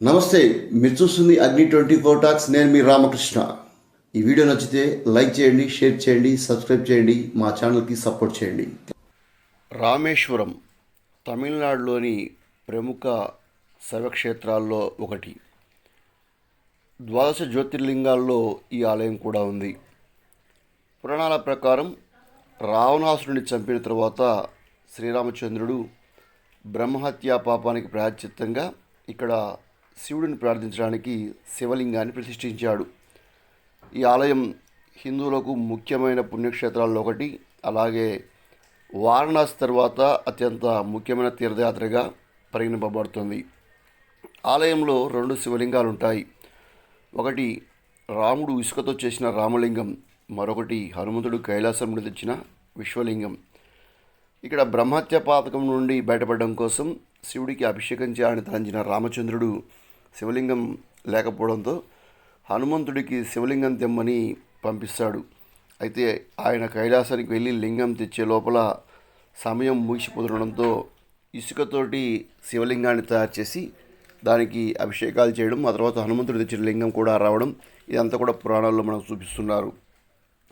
నమస్తే మీరు చూస్తుంది అగ్ని ట్వంటీ ఫోర్ టాక్స్ నేను మీ రామకృష్ణ. ఈ వీడియో నచ్చితే లైక్ చేయండి షేర్ చేయండి సబ్స్క్రైబ్ చేయండి మా ఛానల్కి సపోర్ట్ చేయండి. రామేశ్వరం తమిళనాడులోని ప్రముఖ శైవక్షేత్రాల్లో ఒకటి. ద్వాదశ జ్యోతిర్లింగాల్లో ఈ ఆలయం కూడా ఉంది. పురాణాల ప్రకారం రావణాసురుని చంపిన తర్వాత శ్రీరామచంద్రుడు బ్రహ్మహత్యా పాపానికి ప్రాయశ్చిత్తంగా ఇక్కడ శివుడిని ప్రార్థించడానికి శివలింగాన్ని ప్రతిష్ఠించాడు. ఈ ఆలయం హిందువులకు ముఖ్యమైన పుణ్యక్షేత్రాల్లో ఒకటి. అలాగే వారణాసి తర్వాత అత్యంత ముఖ్యమైన తీర్థయాత్రగా పరిగణింపబడుతుంది. ఆలయంలో రెండు శివలింగాలు ఉంటాయి ఒకటి రాముడు ఇసుకతో చేసిన రామలింగం మరొకటి హనుమంతుడు కైలాసం నుండి తెచ్చిన విశ్వలింగం. ఇక్కడ బ్రహ్మత్య పాతకం నుండి బయటపడడం కోసం శివుడికి అభిషేకం చేయాలని తలంచిన రామచంద్రుడు శివలింగం లేకపోవడంతో హనుమంతుడికి శివలింగం తెమ్మని పంపిస్తాడు. అయితే ఆయన కైలాసానికి వెళ్ళి లింగం తెచ్చే లోపల సమయం ముగిసిపోతుండడంతో ఇసుకతోటి శివలింగాన్ని తయారు చేసి దానికి అభిషేకాలు చేయడం ఆ తర్వాత హనుమంతుడు తెచ్చిన లింగం కూడా రావడం ఇదంతా కూడా పురాణాల్లో మనకు చూపిస్తున్నారు.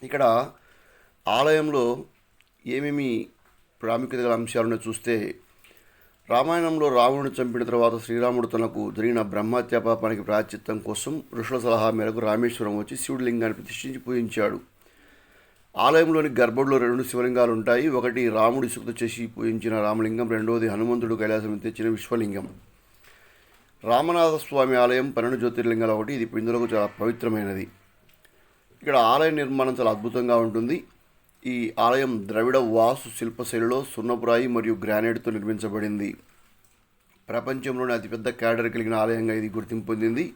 ఇక్కడ ఆలయంలో ఏమేమి ప్రాముఖ్యత గల అంశాలను చూస్తే రామాయణంలో రావణుని చంపిన తర్వాత శ్రీరాముడు తనకు జరిగిన బ్రహ్మత్యాపానికి పాపానికి కోసం ఋషుల సలహా మేరకు రామేశ్వరం వచ్చి శివుడి లింగాన్ని ప్రతిష్ఠించి పూజించాడు. ఆలయంలోని గర్భంలో రెండు శివలింగాలు ఉంటాయి ఒకటి రాముడు ఇసుకతో చేసి పూజించిన రామలింగం రెండవది హనుమంతుడు కైలాసం తెచ్చిన విశ్వలింగం. రామనాథ స్వామి ఆలయం పన్నెండు జ్యోతిర్లింగాలు ఒకటి. ఇది పిందులకు చాలా పవిత్రమైనది. ఇక్కడ ఆలయ నిర్మాణం చాలా అద్భుతంగా ఉంటుంది. ఈ ఆలయం ద్రవిడ వాసు శిల్పశైలిలో సున్నపురాయి మరియు గ్రానైట్తో నిర్మించబడింది. ప్రపంచంలోని అతిపెద్ద క్యాడర్ కలిగిన ఆలయంగా ఇది గుర్తింపు పొందింది.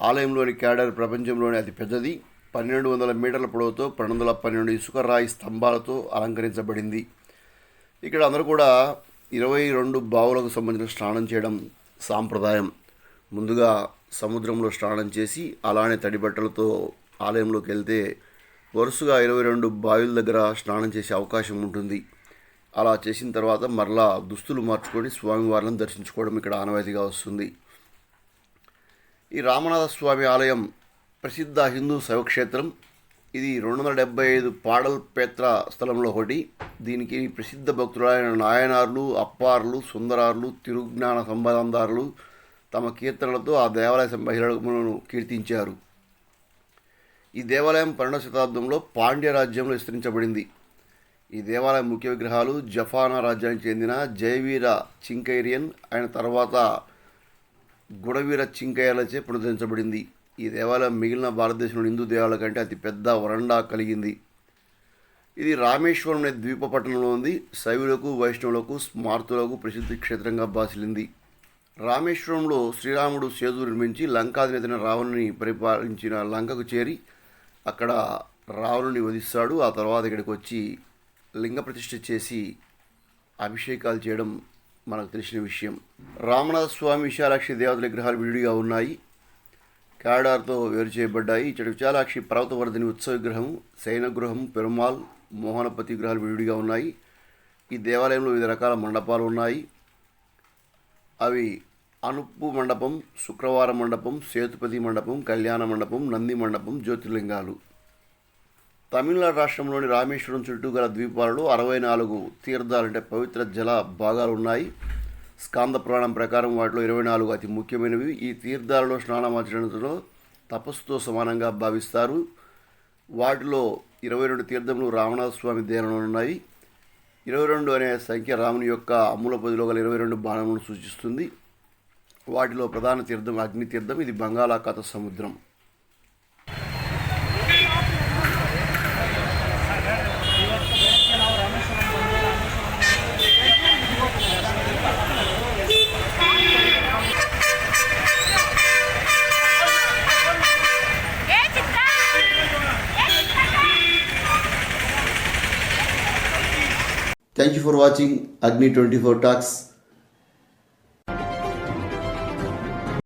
ఆలయంలోని క్యాడర్ ప్రపంచంలోని అతిపెద్దది. పన్నెండు వందల మీటర్ల పొడవుతో పన్నెండు వందల పన్నెండు ఇసుక రాయి స్తంభాలతో అలంకరించబడింది. ఇక్కడ అందరూ కూడా ఇరవై రెండు బావులకు సంబంధించిన స్నానం చేయడం సాంప్రదాయం. ముందుగా సముద్రంలో స్నానం చేసి అలానే తడి బట్టలతో ఆలయంలోకి వెళ్తే వరుసగా ఇరవై రెండు బావిల దగ్గర స్నానం చేసే అవకాశం ఉంటుంది. అలా చేసిన తర్వాత మరలా దుస్తులు మార్చుకొని స్వామివారిని దర్శించుకోవడం ఇక్కడ ఆనవాయితీగా వస్తుంది. ఈ రామనాథ స్వామి ఆలయం ప్రసిద్ధ హిందూ శైవక్షేత్రం. ఇది రెండు వందల డెబ్బై ఐదు పాడల్ పేత్ర స్థలంలో ఒకటి. దీనికి ప్రసిద్ధ భక్తులైన నాయనార్లు అప్పార్లు సుందరార్లు తిరుజ్ఞాన సంబంధారులు తమ కీర్తనలతో ఆ దేవాలయ మహిళలను కీర్తించారు. ఈ దేవాలయం పన్నెండవ శతాబ్దంలో పాండ్య రాజ్యంలో విస్తరించబడింది. ఈ దేవాలయం ముఖ్య విగ్రహాలు జఫానా రాజ్యానికి చెందిన జయవీర చింకైరియన్ ఆయన తర్వాత గుడవీర చింకయ్యలచే పునరుద్ధరించబడింది. ఈ దేవాలయం మిగిలిన భారతదేశంలోని హిందూ దేవాలయం కంటే అతి పెద్ద వరండా కలిగింది. ఇది రామేశ్వరం అనే ద్వీప పట్టణంలో ఉంది. శైవులకు వైష్ణవులకు స్మార్తులకు ప్రసిద్ధి క్షేత్రంగా బాసిలింది రామేశ్వరంలో శ్రీరాముడు సేతు నిర్మించి లంకాధినేతైన రావణుని పరిపాలించిన లంకకు చేరి అక్కడ రావణుని వధిస్తాడు ఆ తర్వాత ఇక్కడికి వచ్చి లింగ ప్రతిష్ఠ చేసి అభిషేకాలు చేయడం మనకు తెలిసిన విషయం. రామనాథ స్వామి విశాలాక్షి దేవతల విగ్రహాలు విడిగా ఉన్నాయి. క్యాడార్తో వేరు చేయబడ్డాయి. ఇచ్చటి విశాలాక్షి పర్వతవర్ధిని ఉత్సవ విగ్రహం శయనగృహం పెరుమాల్ మోహనపతి విగ్రహాలు విడిగా ఉన్నాయి. ఈ దేవాలయంలో వివిధ రకాల మండపాలు ఉన్నాయి. అవి అనుపు మండపం శుక్రవార మండపం సేతుపతి మండపం కళ్యాణ మండపం నంది మండపం జ్యోతిర్లింగాలు. తమిళనాడు రాష్ట్రంలోని రామేశ్వరం చుట్టూ గల ద్వీపాలలో అరవై నాలుగు తీర్థాలంటే పవిత్ర జల భాగాలు ఉన్నాయి. స్కాంద పురాణం ప్రకారం వాటిలో ఇరవై నాలుగు అతి ముఖ్యమైనవి. ఈ తీర్థాలలో స్నానమాచరణతో తపస్సుతో సమానంగా భావిస్తారు. వాటిలో ఇరవై రెండు తీర్థములు రామనాథ స్వామి దేనంలో ఉన్నాయి. ఇరవై రెండు అనే సంఖ్య రాముని యొక్క అమ్ముల పదిలో గల ఇరవై రెండు బాణములను సూచిస్తుంది. వాటిలో ప్రధాన తీర్థం అగ్ని తీర్థం ఇది బంగాళాఖాత సముద్రం. ఏ చిత్ర ఏ చిత్ర థ్యాంక్ యూ ఫర్